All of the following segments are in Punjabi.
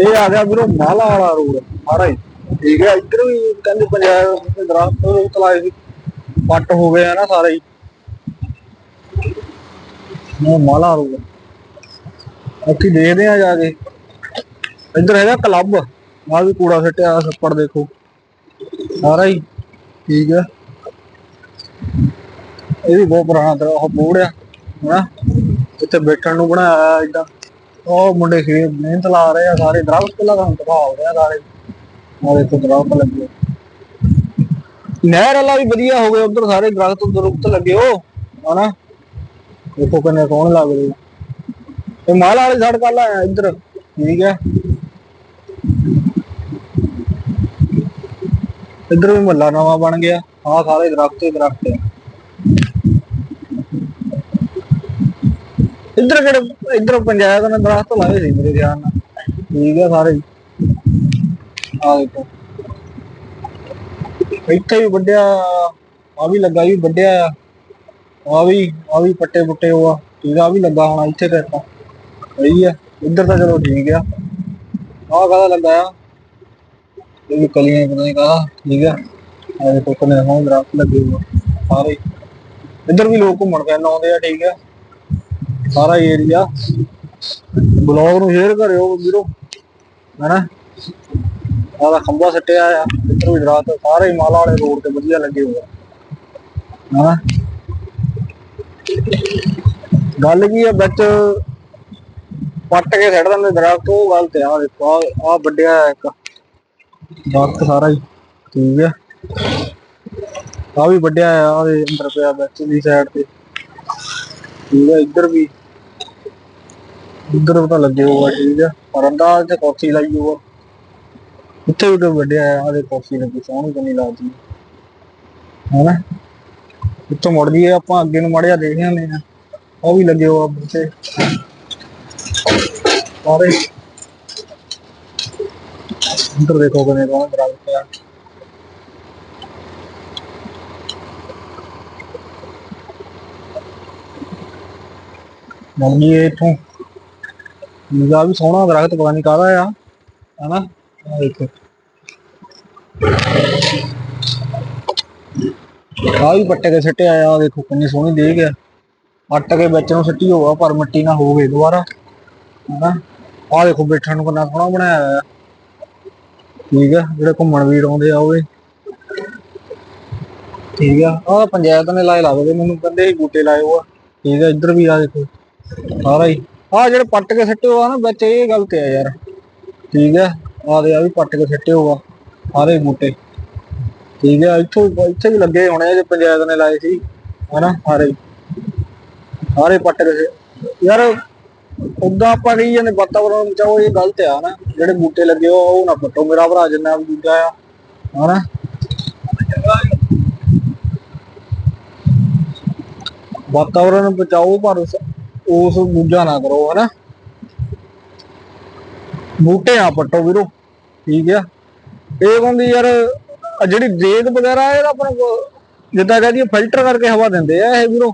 ਇਹ ਆ ਗਿਆ ਵੀਰੋ ਮਾਲਾ ਵਾਲਾ ਰੋਡ ਸਾਰਾ ਹੀ। ਠੀਕ ਹੈ, ਇੱਧਰ ਵੀ ਕਹਿੰਦੇ ਪੰਜਾਬ ਦਰਖਤ ਰੁੱਤ ਸੀ। ਪੱਟ ਹੋ ਗਏ ਆ ਨਾ ਸਾਰੇ ਹੀ। ਇਹ ਮਾਲਾ ਰੋਡ। ਅਸੀਂ ਦੇਖਦੇ ਆ ਜਾ ਕੇ। ਇੱਧਰ ਹੈਗਾ ਕਲੱਬ। ਆ ਵੀ ਕੂੜਾ ਸਿੱਟਿਆ ਛੱਪੜ ਦੇਖੋ। ਸਾਰਾ ਹੀ। ਠੀਕ ਹੈ। ਇਹ ਵੀ ਬਹੁਤ ਪੁਰਾਣਾ ਤਰ੍ਹਾਂ ਉਹ ਬੋੜ ਆ, ਹਨਾ। ਇੱਥੇ ਬੈਠਣ ਨੂੰ ਬਣਾਇਆ ਇਦਾਂ ਉਹ ਮੁੰਡੇ ਖੇ ਮਿਹਨਤ ਲਾ ਰਹੇ ਆ, ਸਾਰੇ ਦਰਖਤ ਪਹਿਲਾਂ ਲਗਾਉਣ ਤੋਂ ਹੋ ਰਿਹਾ ਸਾਰੇ। ਆ ਦੇਖੋ ਦਰਖਤ ਲੱਗੇ। ਨਹਿਰ ਵਾਲਾ ਵੀ ਵਧੀਆ ਹੋ ਗਿਆ, ਉਧਰ ਸਾਰੇ ਦਰਖਤ ਦਰਖਤ ਲੱਗੇ ਉਹ, ਹਨਾ? ਦੇਖੋ ਕਿੰਨੇ ਕੌਣ ਲੱਗਦੇ ਰਹੇ ਆ। ਇਹ ਮਾਲ ਵਾਲੀ ਸੜਕ ਵਾਲਾ ਇੱਧਰ, ਠੀਕ ਹੈ। ਇੱਧਰ ਵੀ ਮਹੱਲਾ ਨਵਾਂ ਬਣ ਗਿਆ, ਆਹ ਸਾਰੇ ਦਰਖਤ ਹੀ ਦਰਖਤ ਆ। ਇੱਧਰ ਕਿਹੜੇ ਇੱਧਰ ਪੰਚਾਇਤ ਨੇ ਦਰਖਤ ਲਾਏ ਸੀ ਮੇਰੇ ਖਿਆਲ ਨਾਲ। ਠੀਕ ਹੈ ਸਾਰੇ। ਹੀ। ਦੇਖੋ। ਇੱਥੇ ਵੀ ਵੱਡਿਆ ਆ ਵੀ ਲੱਗਾ ਵੀ ਵੱਡਿਆ ਆ। ਆ ਵੀ ਆ ਵੀ ਪੱਟੇ ਪੁੱਟੇ ਉਹ ਆ। ਆਹ ਵੀ ਲੱਗਾ ਹੋਣਾ ਇੱਥੇ ਤੇ ਸਹੀ ਆ, ਇੱਧਰ ਤਾਂ ਚਲੋ ਠੀਕ ਆ। ਆਹ ਕਾਹਦਾ ਲੱਗਾ ਆ? ਇਹ ਕਲੀਆਂ, ਪਤਾ ਨਹੀਂ ਕਾਹਦਾ, ਠੀਕ ਆ। ਆ ਦੇਖੋ ਕਿੰਨੇ ਹੋਂ ਦਰਖਤ ਲੱਗੇ ਹੋਏ ਸਾਰੇ। ਇੱਧਰ ਵੀ ਲੋਕ ਘੁੰਮਣ ਫਿਰਨ ਆਉਂਦੇ ਆ, ਠੀਕ ਆ। ਸਾਰਾ ਏਰੀਆ ਬਲੌਗ ਨੂੰ ਸ਼ੇਅਰ ਕਰਿਓ ਵੀਰੋ। ਹੈਨਾ? ਆਹ ਖੰਭਾ ਸੱਟਿਆ ਆ। ਇੱਧਰ ਵੀ ਰਾਤ ਸਾਰੇ ਮਾਲਾ ਵਾਲੇ ਰੋਡ ਤੇ ਵਧੀਆ ਲੱਗੇ ਹੋਏ ਹੈਨਾ? ਗੱਲ ਕੀ ਆ ਵਿੱਚ ਪੱਟ ਕੇ ਛੱਡ ਦਿੰਦੇ ਦਰਖਤ, ਉਹ ਗਲਤ ਆ ਆਹ ਦੇਖੋ ਆ ਆ ਵੱਡਿਆ ਇੱਕ। ਦਰਖਤ ਸਾਰਾ ਹੀ, ਠੀਕ ਹੈ ਆ ਵੀ ਵੱਡਿਆ ਆ ਉਹਦੇ ਅੰਦਰ ਪਿਆ ਵਿੱਚ ਦੀ ਸਾਈਡ ਤੇ। ਠੀਕ ਹੈ ਇੱਧਰ ਵੀ। ਇੱਧਰ ਤਾਂ ਲੱਗੇ ਹੋਆ ਠੀਕ ਹੈ ਪਰ ਅੰਦਰ ਤੇ ਕਾਫੀ ਲਾਈ ਹੋਆ ਇੱਥੇ ਵੀ ਤਾਂ ਵੱਡਿਆ ਆ ਆਦੇ ਕਾਫੀ ਲੱਗੀ, ਸੋਹਣੀ ਕਿੰਨੀ ਲੱਗਦੀ ਹੈਨਾ? ਨਾ ਮੁੜ ਜੀਏ ਆਪਾਂ, ਅੱਗੇ ਨੂੰ ਮੜਿਆ ਦੇਖ ਜਾਂਦੇ ਆ ਉਹ ਵੀ ਲੱਗੇ ਹੋਆ ਬੂਟੇ ਸਾਰੇ। ਇੱਧਰ ਦੇਖੋ ਕਿੰਨੇ ਸੋਹਣੇ ਦਰਖਤ ਆ ਮੰਗੀ ਇਥੋਂ। ਇਹਦਾ ਵੀ ਸੋਹਣਾ ਦਰਖਤ ਪਤਾ ਨਹੀਂ ਕਾਹਦਾ ਆ, ਹਨਾ? ਆਹ ਆ ਵੀ ਪੱਟੇ ਕੇ ਸਿੱਟੇ ਆਇਆ ਦੇਖੋ ਕਿੰਨੀ ਸੋਹਣੀ ਦੇ ਗਿਆ ਪੱਟ ਕੇ ਵਿੱਚ ਨੂੰ ਸਿੱਟੀ ਹੋਆ ਪਰ ਮਿੱਟੀ ਨਾ ਹੋਵੇ ਦੁਬਾਰਾ, ਹਨਾ? ਆ ਦੇਖੋ ਬੈਠਣ ਨੂੰ ਕਿੰਨਾ ਸੋਹਣਾ ਬਣਾਇਆ ਹੋਇਆ। ਠੀਕ ਆ, ਜਿਹੜੇ ਘੁੰਮਣ ਵੀਰ ਆਉਂਦੇ ਆ ਉਹ ਠੀਕ ਆ, ਆਹ ਪੰਚਾਇਤ ਨੇ ਲਾਏ ਲੱਗਦੇ ਮੈਨੂੰ, ਕਹਿੰਦੇ ਸੀ ਬੂਟੇ ਲਾਏ ਹੋਆ ਠੀਕ ਆ, ਇੱਧਰ ਵੀ ਆ ਦੇਖੋ, ਸਾਰਾ ਹੀ। ਆ ਜਿਹੜੇ ਪੱਟ ਕੇ ਸਿੱਟੇ ਹੋਆ ਨਾ, ਵਿੱਚ ਇਹ ਗਲਤ ਆ ਯਾਰ। ਠੀਕ ਆ? ਆ ਦੇ ਆ ਵੀ ਪੱਟ ਕੇ ਸਿੱਟੇ ਹੋਆ ਸਾਰੇ ਬੂਟੇ। ਠੀਕ ਆ? ਇੱਥੋਂ, ਇੱਥੇ ਵੀ ਲੱਗੇ ਹੋਣੇ ਜੇ ਪੰਚਾਇਤ ਨੇ ਲਾਏ ਸੀ, ਹਨਾ, ਸਾਰੇ। ਸਾਰੇ ਪੱਟ ਕੇ ਸਿ- ਯਾਰ, ਉਦਾਂ ਆਪਾਂ ਕਹੀ ਜਾਂਦੇ ਵਾਤਾਵਰਣ ਬਚਾਓ ਇਹ ਗਲਤ ਆ ਨਾ, ਜਿਹੜੇ ਬੂਟੇ ਲੱਗੇ ਹੋ ਉਹ ਨਾ ਪੱਟੋ ਮੇਰਾ ਭਰਾ ਜਿੰਨਾ ਵੀ ਦੂਜਾ ਆ, ਹਨਾ। ਵਾਤਾਵਰਣ ਬਚਾਓ ਪਰ ਉਸ ਬੂਝਾ ਨਾ ਕਰੋ, ਹਨਾ? ਬੂਟੇ ਆ ਪੱਟੋ ਵੀਰੋ, ਠੀਕ ਆ? ਇਹ ਕਹਿੰਦੀ ਯਾਰ ਜਿਹੜੀ ਰੇਤ ਵਗੈਰਾ ਇਹਦਾ ਆਪਣਾ ਜਿੱਦਾਂ ਕਹਦੀ ਫਿਲਟਰ ਕਰਕੇ ਹਵਾ ਦਿੰਦੇ ਆ ਇਹ ਵੀਰੋ।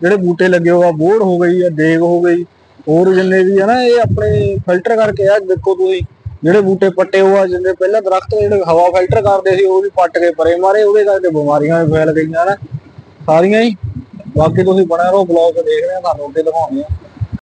ਜਿਹੜੇ ਬੂਟੇ ਲੱਗੇ ਹੋਆ ਬੋੜ ਹੋ ਗਈ ਆ, ਦੇਗ ਹੋ ਗਈ, ਹੋਰ ਜਿੰਨੇ ਵੀ ਆ ਨਾ, ਇਹ ਆਪਣੇ ਫਿਲਟਰ ਕਰਕੇ ਆ, ਦੇਖੋ ਤੁਸੀਂ, ਜਿਹੜੇ ਬੂਟੇ ਪੱਟੇ ਹੋਆ ਜਿੰਨੇ ਪਹਿਲਾਂ ਦਰਖਤ ਜਿਹੜੇ ਹਵਾ ਫਿਲਟਰ ਕਰਦੇ ਸੀ, ਉਹ ਵੀ ਪੱਟ ਕੇ ਪਰੇ ਮਾਰੇ, ਉਹਦੇ ਕਰਕੇ ਬਿਮਾਰੀਆਂ ਵੀ ਫੈਲ ਗਈਆਂ ਨਾ ਸਾਰੀਆਂ ਹੀ। ਬਾਕੀ ਤੁਸੀਂ ਬਣਾ ਰਹੋ ਬਲੌਗ ਦੇਖ ਰਹੇ ਆ ਤੁਹਾਨੂੰ ਅੱਗੇ ਦਿਖਾਉਂਦੇ ਆ।